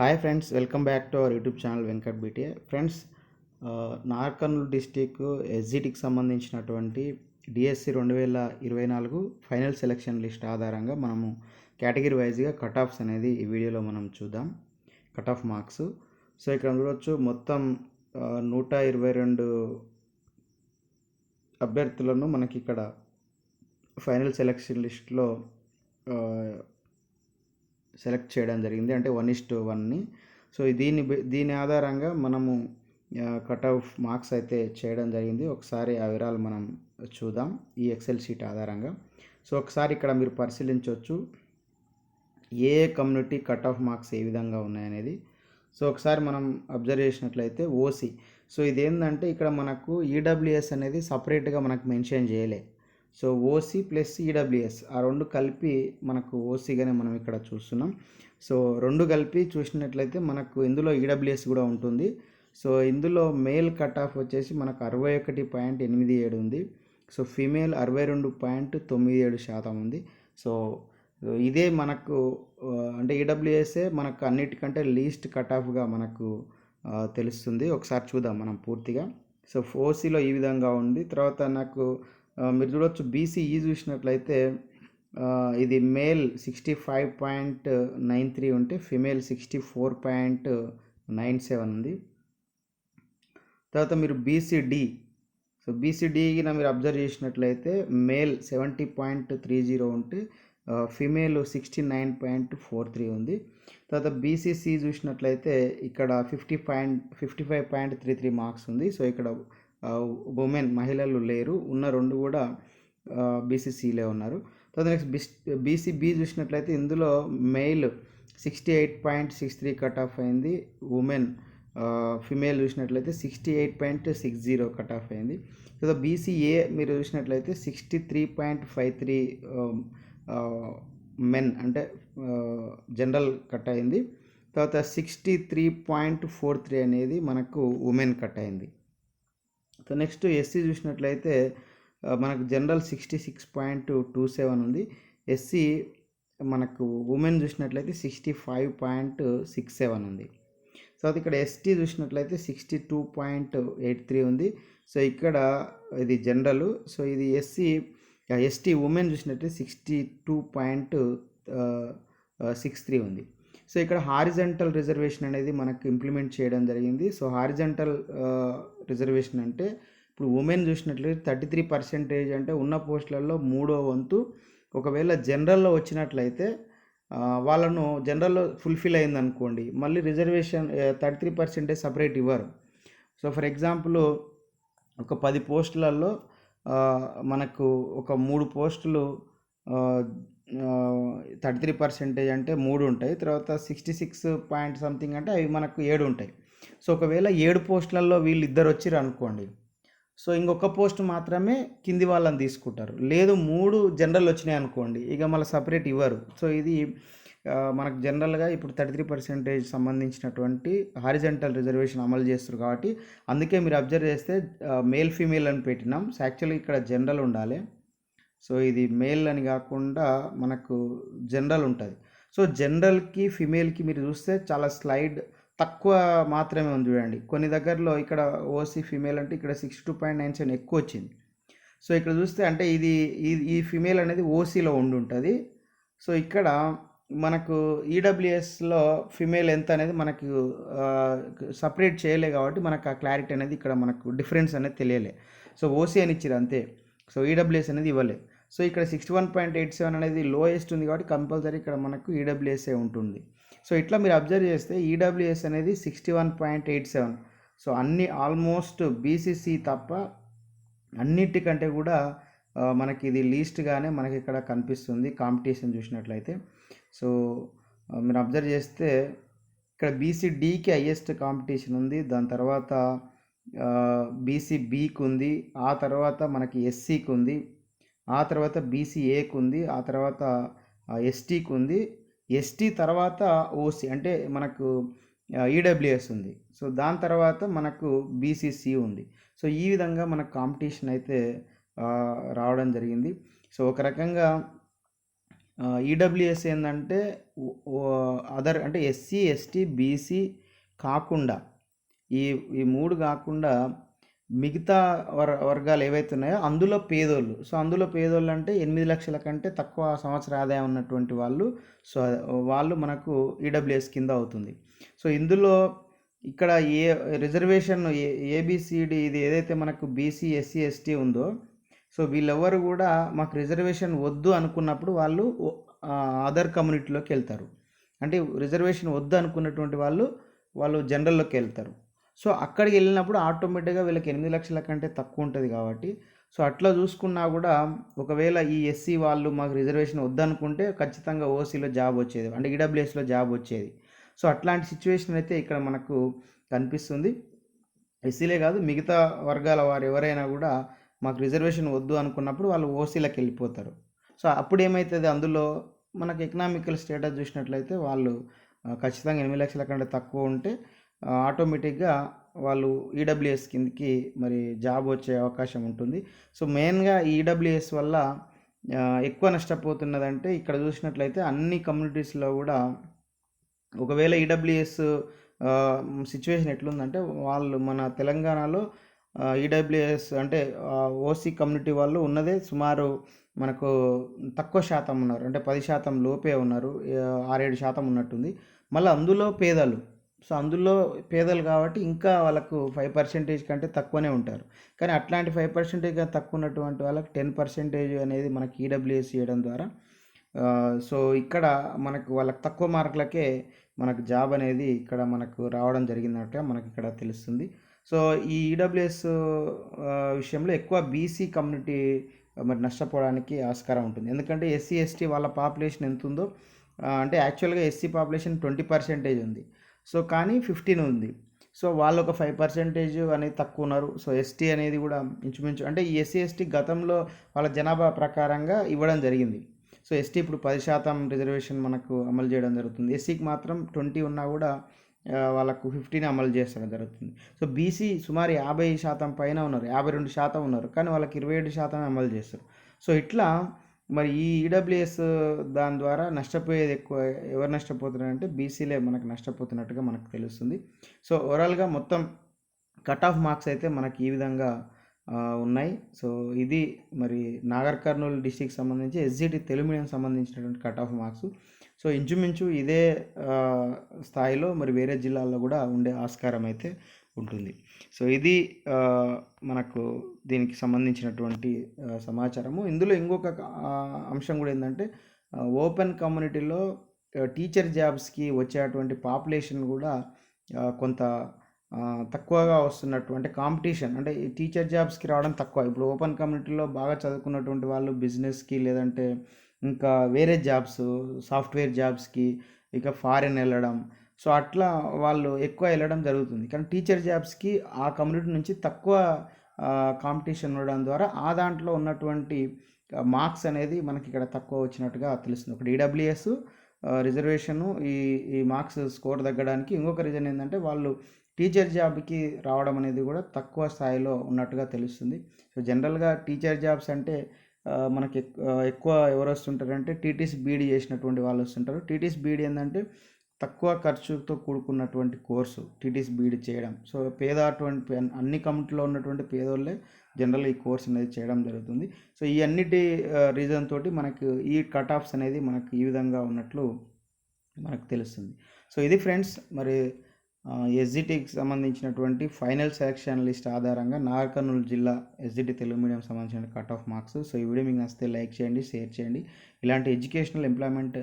Hi friends welcome back to our YouTube channel Venkat BTA friends Nagarkurnool district ఎస్జిటికి సంబంధించినటువంటి DSC రెండు వేల ఇరవై నాలుగు ఫైనల్ సెలక్షన్ లిస్ట్ ఆధారంగా మనము కేటగిరీ వైజ్గా కట్ ఆఫ్స్ అనేది ఈ వీడియోలో మనం చూద్దాం. కట్ ఆఫ్ మార్క్స్ సో ఇక్కడ చూడవచ్చు మొత్తం నూట ఇరవై రెండు అభ్యర్థులను మనకి ఇక్కడ ఫైనల్ సెలక్షన్ లిస్ట్లో సెలెక్ట్ చేయడం జరిగింది. అంటే వన్ ఇస్ టు వన్ని సో దీని దీని ఆధారంగా మనము కట్ ఆఫ్ మార్క్స్ అయితే చేయడం జరిగింది. ఒకసారి ఆ వివరాలు మనం చూద్దాం ఈ ఎక్సెల్ షీట్ ఆధారంగా. సో ఒకసారి ఇక్కడ మీరు పరిశీలించవచ్చు ఏ కమ్యూనిటీ కట్ ఆఫ్ మార్క్స్ ఏ విధంగా ఉన్నాయనేది. సో ఒకసారి మనం అబ్జర్వ్ చేసినట్లయితే ఓసీ సో. ఇదేంటంటే ఇక్కడ మనకు ఈడబ్ల్యూఎస్ అనేది సపరేట్గా మనకు మెన్షన్ చేయలే. సో ఓసీ ప్లస్ ఈడబ్ల్యూఎస్ ఆ రెండు కలిపి మనకు ఓసీగానే మనం ఇక్కడ చూస్తున్నాం. సో రెండు కలిపి చూసినట్లయితే మనకు ఇందులో ఈడబ్ల్యూఎస్ కూడా ఉంటుంది. సో ఇందులో మేల్ కట్ ఆఫ్ వచ్చేసి మనకు అరవై ఒకటి పాయింట్ ఎనిమిది ఏడు ఉంది. సో ఫీమేల్ అరవై రెండు పాయింట్ తొమ్మిది ఏడు శాతం ఉంది. సో ఇదే మనకు అంటే ఈడబ్ల్యూఎస్ఏ మనకు అన్నిటికంటే లీస్ట్ కట్ ఆఫ్గా మనకు తెలుస్తుంది. ఒకసారి చూద్దాం మనం పూర్తిగా. సో ఓసీలో ఈ విధంగా ఉంది. తర్వాత నాకు మీరు చూడొచ్చు బీసీఈ చూసినట్లయితే ఇది male sixty five point nine three ఉంటే female sixty four point nine seven ఉంది. తర్వాత మీరు బీసీడి సో బీసీడీకి మీరు అబ్జర్వ్ చేసినట్లయితే male seventy point three zero ఉంటే female sixty nine point four three ఉంది. తర్వాత బీసీసీ చూసినట్లయితే ఇక్కడ fifty point fifty five point three three marks ఉంది. సో ఇక్కడ ఉమెన్ మహిళలు లేరు. ఉన్న రెండు కూడా బీసీసీలే ఉన్నారు. తర్వాత నెక్స్ట్ బిస్ బీసీబీ చూసినట్లయితే ఇందులో male sixty eight point six three cut off అయింది ఉమెన్ ఫిమేల్ చూసినట్లయితే sixty eight point six zero cut off అయింది తర్వాత బీసీఏ మీరు చూసినట్లయితే sixty three point five three men అంటే జనరల్ కట్ అయింది. తర్వాత sixty three point four three అనేది మనకు ఉమెన్ కట్ అయింది. సో నెక్స్ట్ ఎస్సీ చూసినట్లయితే మనకు general sixty six point two seven ఉంది. ఎస్సీ మనకు ఉమెన్ చూసినట్లయితే sixty five point six seven ఉంది. సో అది ఇక్కడ ఎస్టీ చూసినట్లయితే sixty two point eight three ఉంది. సో ఇక్కడ ఇది జనరల్ సో ఇది ఎస్సీ ఎస్టీ ఉమెన్ చూసినట్లయితే sixty two point six three ఉంది. సో ఇక్కడ హారిజంటల్ రిజర్వేషన్ అనేది మనకు ఇంప్లిమెంట్ చేయడం జరిగింది. సో హారిజంటల్ రిజర్వేషన్ అంటే ఇప్పుడు ఉమెన్ చూసినట్లయితే థర్టీ త్రీ పర్సెంటేజ్ అంటే ఉన్న పోస్టులలో మూడో వంతు. ఒకవేళ జనరల్లో వచ్చినట్లయితే వాళ్ళను జనరల్లో ఫుల్ఫిల్ అయిందనుకోండి మళ్ళీ reservation thirty three percentage separate ఇవ్వరు. సో ఫర్ ఎగ్జాంపుల్ ఒక పది పోస్టులలో మనకు ఒక మూడు పోస్టులు థర్టీ త్రీ పర్సెంటేజ్ అంటే మూడు ఉంటాయి. తర్వాత సిక్స్టీ సిక్స్ పాయింట్ సంథింగ్ అంటే అవి మనకు ఏడు ఉంటాయి. సో ఒకవేళ ఏడు పోస్టులలో వీళ్ళు ఇద్దరు వచ్చిర్రు అనుకోండి. సో ఇంకొక పోస్ట్ మాత్రమే కింది వాళ్ళని తీసుకుంటారు. లేదు మూడు జనరల్ వచ్చినాయి అనుకోండి ఇక మళ్ళీ సపరేట్ ఇవ్వరు. సో ఇది మనకు జనరల్గా ఇప్పుడు థర్టీ త్రీ పర్సెంటేజ్ సంబంధించినటువంటి హారిజంటల్ రిజర్వేషన్ అమలు చేస్తారు కాబట్టి అందుకే మీరు అబ్జర్వ్ చేస్తే మేల్ ఫీమేల్ అని పెట్టినాం. సో ఇక్కడ జనరల్ ఉండాలి. సో ఇది మేల్ అని కాకుండా మనకు జనరల్ ఉంటుంది. సో జనరల్కి ఫిమేల్కి మీరు చూస్తే చాలా స్లైడ్ తక్కువ మాత్రమే ఉంది చూడండి. కొన్ని దగ్గరలో ఇక్కడ ఓసీ ఫిమేల్ అంటే ఇక్కడ six two point nine seven ఎక్కువ వచ్చింది. సో ఇక్కడ చూస్తే అంటే ఇది ఈ- ఈ ఫిమేల్ అనేది ఓసీలో ఉండి ఉంటుంది. సో ఇక్కడ మనకు ఈడబ్ల్యూఎస్లో ఫిమేల్ ఎంత అనేది మనకు సపరేట్ చేయలే కాబట్టి మనకు ఆ క్లారిటీ అనేది ఇక్కడ మనకు డిఫరెన్స్ అనేది తెలియలే. సో ఓసీ అని ఇచ్చారు అంతే. సో ఈడబ్ల్యూఎస్ అనేది ఇవ్వలే సో ఇక్కడ sixty one point eight seven అనేది లోయెస్ట్ ఉంది కాబట్టి కంపల్సరీ ఇక్కడ మనకు ఈడబ్ల్యూఎస్ఏ ఉంటుంది సో ఇట్లా మీరు అబ్జర్వ్ చేస్తే ఈడబ్ల్యూఎస్ అనేది sixty one point eight seven so అన్ని ఆల్మోస్ట్ బీసీసీ తప్ప అన్నిటికంటే కూడా మనకి ఇది లీస్ట్గానే మనకి ఇక్కడ కనిపిస్తుంది కాంపిటీషన్ చూసినట్లయితే. సో మీరు అబ్జర్వ్ చేస్తే ఇక్కడ బీసీడీకి హయ్యెస్ట్ కాంపిటీషన్ ఉంది. దాని తర్వాత బీసీ బీకి ఉంది. ఆ తర్వాత మనకి ఎస్సీకి ఉంది. ఆ తర్వాత బీసీఏకి ఉంది. ఆ తర్వాత ఎస్టీకి ఉంది. ఎస్టీ తర్వాత ఓసీ అంటే మనకు ఈడబ్ల్యూఎస్ ఉంది. సో దాని తర్వాత మనకు బీసీసీ ఉంది. సో ఈ విధంగా మనకు కాంపిటీషన్ అయితే రావడం జరిగింది. సో ఒక రకంగా ఈడబ్ల్యూఎస్ ఏంటంటే అదర్ అంటే ఎస్సీ ఎస్టీ బీసీ కాకుండా ఈ ఈ మూడు కాకుండా మిగతా వర్ వర్గాలు ఏవైతే ఉన్నాయో అందులో పేదోళ్ళు. సో అందులో పేదోళ్ళు అంటే ఎనిమిది లక్షల కంటే తక్కువ సంవత్సర ఆదాయం ఉన్నటువంటి వాళ్ళు. సో వాళ్ళు మనకు ఈడబ్ల్యూఎస్ కింద అవుతుంది. సో ఇందులో ఇక్కడ ఏ రిజర్వేషన్ ఏ ఏబిసిడి ఇది ఏదైతే మనకు బీసీ ఎస్సీ ఎస్టీ ఉందో సో వీళ్ళెవరు కూడా మాకు రిజర్వేషన్ వద్దు అనుకున్నప్పుడు వాళ్ళు అదర్ కమ్యూనిటీలోకి వెళ్తారు. అంటే రిజర్వేషన్ వద్దు అనుకున్నటువంటి వాళ్ళు వాళ్ళు జనరల్లోకి వెళ్తారు. సో అక్కడికి వెళ్ళినప్పుడు ఆటోమేటిక్గా వీళ్ళకి ఎనిమిది లక్షల కంటే తక్కువ ఉంటుంది కాబట్టి సో అట్లా చూసుకున్నా కూడా ఒకవేళ ఈ ఎస్సీ వాళ్ళు మాకు రిజర్వేషన్ వద్దనుకుంటే ఖచ్చితంగా ఓసీలో జాబ్ వచ్చేది అంటే ఈడబ్ల్యూఎస్లో జాబ్ వచ్చేది. సో అట్లాంటి సిచ్యువేషన్ అయితే ఇక్కడ మనకు కనిపిస్తుంది. ఎస్సీలే కాదు మిగతా వర్గాల వారు ఎవరైనా కూడా మాకు రిజర్వేషన్ వద్దు అనుకున్నప్పుడు వాళ్ళు ఓసీలకు వెళ్ళిపోతారు. సో అప్పుడు ఏమవుతుంది అందులో మనకు ఎకనామికల్ స్టేటస్ చూసినట్లయితే వాళ్ళు ఖచ్చితంగా ఎనిమిది లక్షల కంటే తక్కువ ఉంటే ఆటోమేటిక్గా వాళ్ళు ఈడబ్ల్యూఎస్ కిందకి మరి జాబ్ వచ్చే అవకాశం ఉంటుంది. సో మెయిన్గా ఈడబ్ల్యూఎస్ వల్ల ఎక్కువ నష్టపోతున్నదంటే ఇక్కడ చూసినట్లయితే అన్ని కమ్యూనిటీస్లో కూడా ఒకవేళ ఈడబ్ల్యూఎస్ సిచ్యువేషన్ ఎట్లుందంటే వాళ్ళు మన తెలంగాణలో ఈడబ్ల్యూఎస్ అంటే ఓసీ కమ్యూనిటీ వాళ్ళు ఉన్నదే సుమారు మనకు తక్కువ శాతం ఉన్నారు. అంటే పది శాతం లోపే ఉన్నారు. ఆరేడు శాతం ఉన్నట్టుంది. మళ్ళీ అందులో పేదలు సో అందులో పేదలు కాబట్టి ఇంకా వాళ్ళకు ఫైవ్ పర్సెంటేజ్ కంటే తక్కువనే ఉంటారు. కానీ అట్లాంటి ఫైవ్ పర్సెంటేజ్ తక్కువ ఉన్నటువంటి వాళ్ళకి టెన్ పర్సెంటేజ్ అనేది మనకి ఈడబ్ల్యూఎస్ చేయడం ద్వారా సో ఇక్కడ మనకు వాళ్ళకి తక్కువ మార్కులకే మనకు జాబ్ అనేది ఇక్కడ మనకు రావడం జరిగిందంటే మనకి ఇక్కడ తెలుస్తుంది. సో ఈ ఈడబ్ల్యూఎస్ విషయంలో ఎక్కువ బీసీ కమ్యూనిటీ మరి నష్టపోవడానికి ఆస్కారం ఉంటుంది. ఎందుకంటే ఎస్సీ ఎస్టీ వాళ్ళ పాపులేషన్ ఎంత ఉందో అంటే యాక్చువల్గా ఎస్సీ పాపులేషన్ ట్వంటీ పర్సెంటేజ్ ఉంది. సో కానీ ఫిఫ్టీన్ ఉంది. సో వాళ్ళు ఒక ఫైవ్ పర్సెంటేజ్ అనేది తక్కువ ఉన్నారు. సో ఎస్టీ అనేది కూడా ఇంచుమించు అంటే ఈ ఎస్సీ ఎస్టీ గతంలో వాళ్ళ జనాభా ప్రకారంగా ఇవ్వడం జరిగింది. సో ఎస్టీ ఇప్పుడు పది శాతం రిజర్వేషన్ మనకు అమలు చేయడం జరుగుతుంది. ఎస్సీకి మాత్రం ట్వంటీ ఉన్నా కూడా వాళ్ళకు ఫిఫ్టీన్ అమలు చేస్తడం జరుగుతుంది. సో బీసీ సుమారు యాభై శాతం పైన ఉన్నారు. యాభై రెండు శాతం ఉన్నారు. కానీ వాళ్ళకి ఇరవై ఏడు శాతం అమలు చేస్తారు. సో ఇట్లా మరి ఈ ఈడబ్ల్యూఎస్ దాని ద్వారా నష్టపోయేది ఎక్కువ ఎవరు నష్టపోతున్నారంటే బీసీలే మనకు నష్టపోతున్నట్టుగా మనకు తెలుస్తుంది. సో ఓవరాల్గా మొత్తం కట్ ఆఫ్ మార్క్స్ అయితే మనకి ఈ విధంగా ఉన్నాయి. సో ఇది మరి నాగర్ కర్నూలు డిస్టిక్ సంబంధించి ఎస్జిటి తెలుగు మీడియం సంబంధించినటువంటి కట్ ఆఫ్ మార్క్స్. సో ఇంచుమించు ఇదే స్థాయిలో మరి వేరే జిల్లాల్లో కూడా ఉండే ఆస్కారం అయితే ఉంటుంది. సో ఇది మనకు దీనికి సంబంధించినటువంటి సమాచారము. ఇందులో ఇంకొక అంశం కూడా ఏంటంటే ఓపెన్ కమ్యూనిటీలో టీచర్ జాబ్స్కి వచ్చేటువంటి పాపులేషన్ కూడా కొంత తక్కువగా వస్తున్నటువంటి కాంపిటీషన్. అంటే ఈ టీచర్ జాబ్స్కి రావడం తక్కువ. ఇప్పుడు ఓపెన్ కమ్యూనిటీలో బాగా చదువుకున్నటువంటి వాళ్ళు బిజినెస్కి లేదంటే ఇంకా వేరే జాబ్స్ సాఫ్ట్వేర్ జాబ్స్కి ఇక ఫారెన్ వెళ్ళడం సో అట్లా వాళ్ళు ఎక్కువ వెళ్ళడం జరుగుతుంది. కానీ టీచర్ జాబ్స్కి ఆ కమ్యూనిటీ నుంచి తక్కువ కాంపిటీషన్ ఉండడం ద్వారా ఆ దాంట్లో ఉన్నటువంటి మార్క్స్ అనేది మనకి ఇక్కడ తక్కువ వచ్చినట్టుగా తెలుస్తుంది. ఒకటి ఈడబ్ల్యూఎస్ రిజర్వేషను ఈ ఈ మార్క్స్ స్కోర్ తగ్గడానికి ఇంకొక రీజన్ ఏంటంటే వాళ్ళు టీచర్ జాబ్కి రావడం అనేది కూడా తక్కువ స్థాయిలో ఉన్నట్టుగా తెలుస్తుంది. సో జనరల్గా టీచర్ జాబ్స్ అంటే మనకి ఎక్కువ ఎవరు వస్తుంటారంటే టీటీసీ బీడీ చేసినటువంటి వాళ్ళు వస్తుంటారు. టీటీసీ బీడీ ఏంటంటే తక్కువ ఖర్చుతో కూడుకున్నటువంటి కోర్సు టీటీసీ బీడీ చేయడం. సో పేద అటువంటి అన్ని కమిటీలో ఉన్నటువంటి పేదోళ్ళే జనరల్ ఈ కోర్స్ అనేది చేయడం జరుగుతుంది. సో ఈ అన్నిటి రీజన్ తోటి మనకు ఈ కట్ ఆఫ్స్ అనేది మనకు ఈ విధంగా ఉన్నట్లు మనకు తెలుస్తుంది. సో ఇది ఫ్రెండ్స్ మరి ఎస్జిటికి సంబంధించినటువంటి ఫైనల్ సెలక్షన్ లిస్ట్ ఆధారంగా నాగర్కర్నూలు జిల్లా ఎస్జిటి తెలుగు మీడియం సంబంధించిన కట్ ఆఫ్ మార్క్స్ సో ఈ వీడియో మీకు నచ్చితే లైక్ చేయండి షేర్ చేయండి. ఇలాంటి ఎడ్యుకేషనల్ ఎంప్లాయ్మెంట్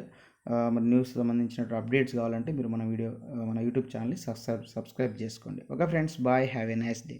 మరి న్యూస్ సంబంధించిన అప్డేట్స్ కావాలంటే మీరు మన వీడియో మన యూట్యూబ్ ఛానల్ని సబ్స్క్రైబ్ సబ్స్క్రైబ్ చేసుకోండి. Okay friends bye have a nice day